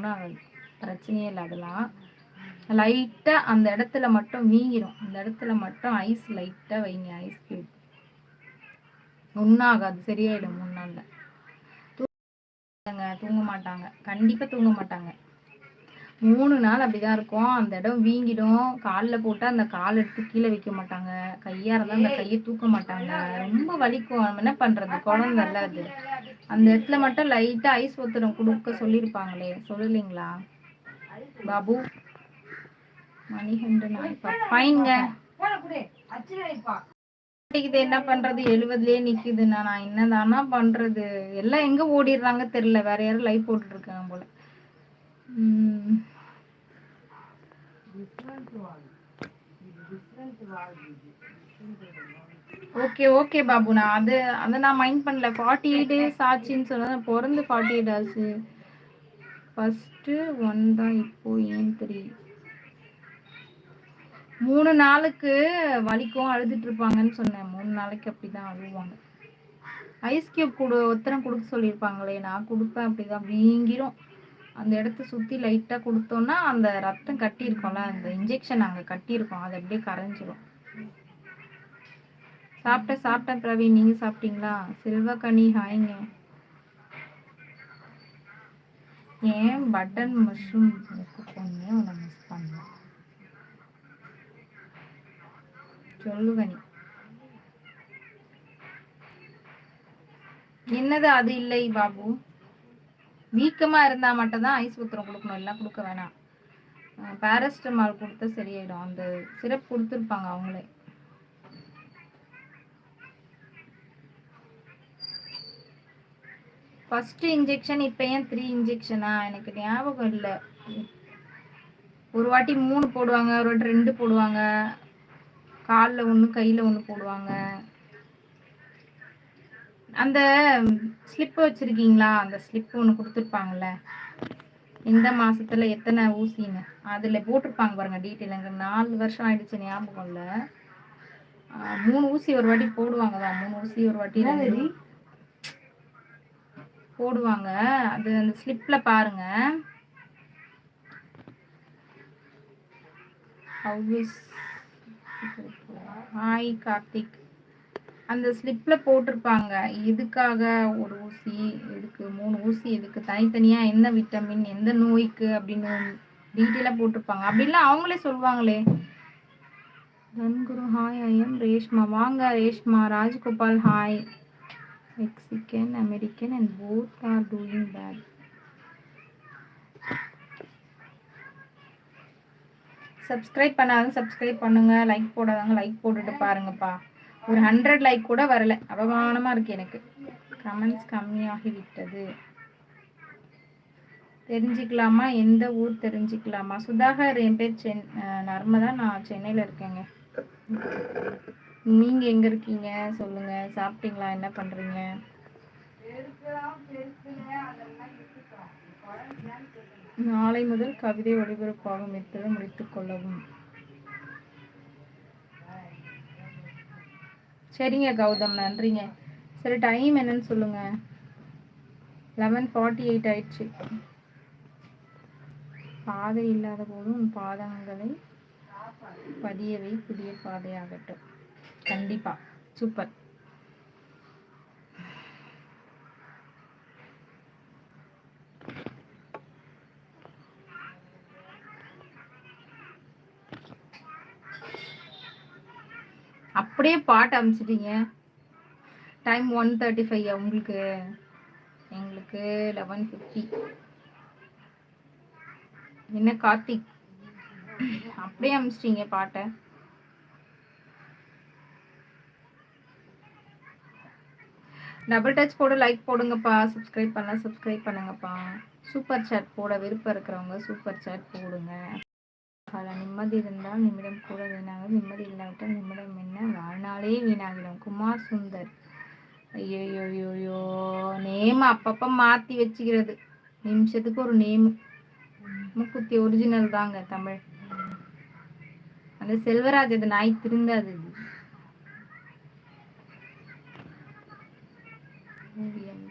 ஒன்றும் பிரச்சனையே இல்லை அதெல்லாம். லைட்டாக அந்த இடத்துல மட்டும் வீங்கிடும் அந்த இடத்துல மட்டும் ஐஸ் லைட்டாக வைங்க ஐஸ் கியூப். ஒன்றாகாது ஆகாது சரியாயிடும் மூணு நாளில் தூங்க தூங்க மாட்டாங்க. கண்டிப்பாக தூங்க மாட்டாங்க. மூணு நாள் அப்படிதான் இருக்கும். அந்த இடம் வீங்கிடும். காலில் போட்டால் அந்த கால் எடுத்து கீழே வைக்க மாட்டாங்க. கையா தான் அந்த கையை தூக்க மாட்டாங்க. ரொம்ப வலிக்கும். நம்ம என்ன பண்றது? குழந்தை இல்ல அது. அந்த இடத்துல மட்டும் லைட்டா ஐஸ் ஒத்தடம் கொடுக்க சொல்லியிருப்பாங்களே. சொல்லலைங்களா? பாபு? மணிகண்டன் ஃபைனுங்க இது என்ன பண்றது? எழுபதுலயே நிக்குதுண்ணா. நான் என்னதானா பண்றது? எல்லாம் எங்க ஓடிடுறாங்க தெரியல. வேற யாரும் லைவ் போட்டுட்டு இருக்காங்க போல. Okay okay Babu. நான் அது அதை நான் மைண்ட் பண்ணல. ஃபார்ட்டி எயிட் டேஸ் ஆச்சுன்னு சொன்னேன். பிறந்து ஃபார்ட்டி எயிட் ஆச்சு. ஃபஸ்ட்டு ஒன் தான் இப்போ ஏன் த்ரீ மூணு நாளுக்கு வலிக்கும் அழுதுட்டு இருப்பாங்கன்னு சொன்னேன். மூணு நாளைக்கு அப்படிதான் அழுவாங்க. ஐஸ் கியூப் கொடு ஒத்தனை கொடுக்க சொல்லியிருப்பாங்களே. நான் கொடுப்பேன் அப்படிதான். வீங்கிரும். அந்த இடத்த சுற்றி லைட்டாக கொடுத்தோன்னா அந்த ரத்தம் கட்டியிருக்கோம்ல அந்த இன்ஜெக்ஷன் அங்கே கட்டியிருக்கோம். அது அப்படியே கரைஞ்சிரும். சாப்பிட்டேன் சாப்பிட்டேன் பிரவீன். நீங்கள் சாப்பிட்டீங்களா? செல்வக்கனி ஹாய்ங்க. ஏன் பட்டன் மஷ்ரூம் பொண்ணே உன்னை மிஸ் பண்ணேன் சொல்லுவனி என்னது அது இல்லை பாபு? வீக்கமா இருந்தா மட்டும்தான் ஐஸ் உத்திரம் கொடுக்கணும். எல்லாம் கொடுக்க வேணாம். பேரஸ்டமால் கொடுத்தா சரியாயிடும். அந்த சிரப் கொடுத்துருப்பாங்க அவங்களே. ஃபர்ஸ்ட் இன்ஜெக்ஷன் இப்போ ஏன் த்ரீ இன்ஜெக்ஷனா எனக்கு ஞாபகம் இல்லை. ஒரு வாட்டி மூணு போடுவாங்க ஒரு வாட்டி ரெண்டு போடுவாங்க. காலில் ஒன்று கையில் ஒன்று போடுவாங்க. அந்த ஸ்லிப் வச்சிருக்கீங்களா அந்த ஸ்லிப் ஒன்று கொடுத்துருப்பாங்கல்ல எந்த மாசத்துல எத்தனை ஊசின்னு அதுல போட்டிருப்பாங்க பாருங்க டீட்டெயில் எனக்கு நாலு வருஷம் ஆயிடுச்சு ஞாபகம் இல்ல மூணு ஊசி ஒரு வாட்டி போடுவாங்க தான் மூணு ஊசி ஒரு வாட்டி போடுவாங்க அது அந்த ஸ்லிப்ல பாருங்க ஹாய் கார்த்திக் அந்த ஸ்லிப்பில் போட்டிருப்பாங்க. எதுக்காக ஒரு ஊசி எதுக்கு? மூணு ஊசி எதுக்கு? தனித்தனியாக என்ன விட்டமின் எந்த நோய்க்கு? அப்படின்னு டீட்டெயிலாக போட்டிருப்பாங்க. அப்படின்லாம் அவங்களே சொல்லுவாங்களே. தன்குரு ஹாய் ஐஎம் ரேஷ்மா. வாங்க Reshma. Rajgopal hi Mexican American and both are doing bad subscribe பண்ணாதவங்க சப்ஸ்கிரைப் பண்ணுங்க. லைக் போடாதவங்க லைக் போட்டுட்டு பாருங்கப்பா. ஒரு ஹண்ட்ரட் லைக் கூட வரல. அவமானமா இருக்கு எனக்கு. கமெண்ட்ஸ் கம்மியாகி விட்டது தெரிஞ்சுக்கலாமா? எந்த ஊர் தெரிஞ்சுக்கலாமா? சுதாகர் என் பேர் சென் நர்மதா. நான் சென்னையில் இருக்கேங்க. நீங்க எங்க இருக்கீங்க? சொல்லுங்க. சாப்பிட்டீங்களா? என்ன பண்றீங்க? நாளை முதல் கவிதை ஒளிபரப்பாகும். என்பதை முடித்துக் கொள்ளவும். சரிங்க கௌதம். நன்றிங்க. சரி டைம் என்னன்னு சொல்லுங்க. லெவன் ஃபார்ட்டி எயிட் ஆயிடுச்சு. பாதை இல்லாத போதும் பாதங்களை பதியவை புதிய பாதையாகட்டும். கண்டிப்பாக சூப்பர். அப்படியே பாட்டு அமிச்சிட்டீங்க. டைம் ஒன் தேர்ட்டி ஃபைவ் உங்களுக்கு? எங்களுக்கு லெவன் ஃபிஃப்டி என்ன கார்த்திக்? அப்படியே அமிச்சிட்டீங்க பாட்டை. டபுள் டச் போட லைக் போடுங்கப்பா. சப்ஸ்கிரைப் பண்ணலாம் சப்ஸ்கிரைப் பண்ணுங்கப்பா. சூப்பர் சேட் போட விருப்பம் இருக்கிறவங்க சூப்பர் சேட் போடுங்க. பல நிம்மதி இருந்தால் நிமிடம் கூட வீணாகும் நிம்மதி இல்லாவிட்டால் நிமிடம் என்ன? வாழ்நாளே வீணாகிடும். குமார் சுந்தர். ஐயோயோயோ நேம் அப்பப்போ மாத்தி வச்சுக்கிறது. நிமிஷத்துக்கு ஒரு நேம். முக்குத்தி ஒரிஜினல் தாங்க தமிழ். அந்த செல்வராஜ் அது நாய் திருந்தாது இது ஓவியம்.